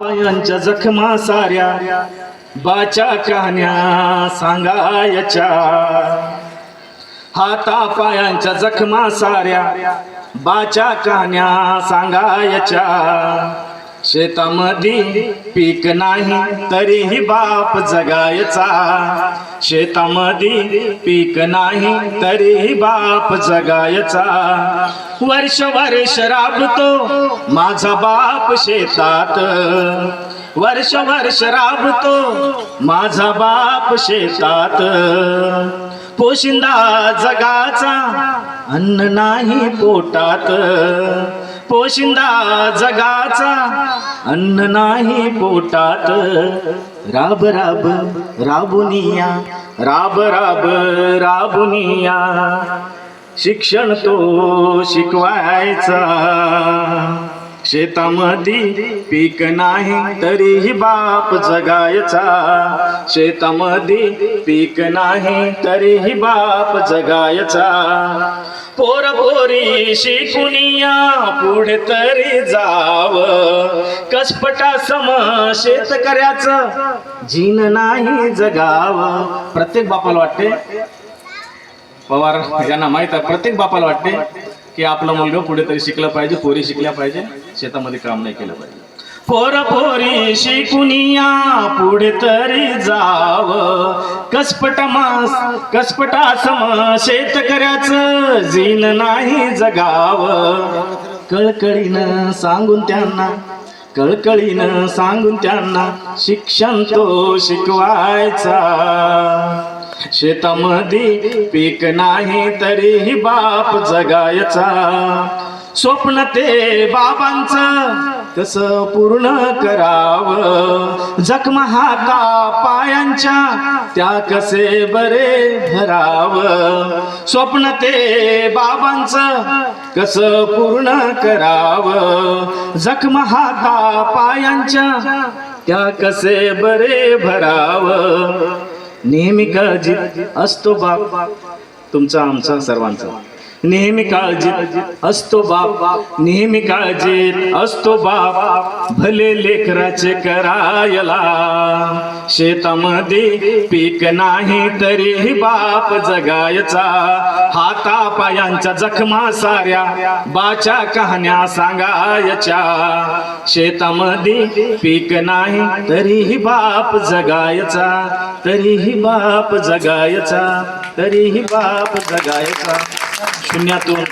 पायांच्या जखमा साऱ्या बाच्या कहाण्या सांगायच्या. हाता पायांच्या जखमा साऱ्या बाच्या कहाण्या सांगायच्या. शेतामध्ये पीक नाही तरीही बाप जगायचा. शेतामध्ये पीक नाही तरीही बाप जगायचा. वर्ष वर्ष राबतो माझा बाप शेतात. वर्ष वर्ष राबतो माझा बाप शेतात. पोशिंदा जगाचा अन्न नाही पोटात. पोशिंदा जगाचा अन्न नाही पोटात. राब राब राबुनिया राब राब राबुनिया. शिक्षण तो शिकवायचा. शेतामध्ये पीक नाही तरीही बाप जगायचा. शेतामध्ये पीक नाही तरीही बाप जगायचा. पोर पोरी शिकुनिया पुढे तरी जाव. कसपटा सम शेतकऱ्याचं जीन नाही जगाव. प्रत्येक बापाला वाटते? पवार यांना माहीत आहे प्रत्येक बापाला वाटते? की आपला मुलगा पुढे तरी शिकला पाहिजे पोरी शिकल्या पाहिजे शेतामध्ये काम नाही केलं पाहिजे. पोर पोरी शिकुनिया पुढे तरी जाव. कसपट मास कसपटा सम शेतकऱ्याचं जीन नाही जगाव. कळकळीनं सांगून त्यांना कळकळीनं सांगून त्यांना शिक्षण तो शिकवायचा. शेतामध्ये पीक नाही तरीही बाप जगायचा. स्वप्न ते बाबांचं कसं पूर्ण करावं. जखम हाता पायांच्या त्या कसे बरे भरावं स्वप्न ते बाबांचं कसं पूर्ण करावं? जखम हाता पायांच्या त्या कसे बरे भरावं? नेहमी काळजी असतो बाप. तुमचा आमचा सर्वांचा. नेहमी काळजीत असतो बाप. नेहमी काळजीत असतो बाप. भले लेकराचे करायला शेतामध्ये पीक नाही तरीही बाप जगायचा. हाता पायांच्या जखमा साऱ्या बाच्या कहाण्या सांगायच्या. शेतामध्ये पीक नाही तरीही बाप जगायचा. तरीही बाप जगायचा. तरीही बाप जगायचा. शून्यातून.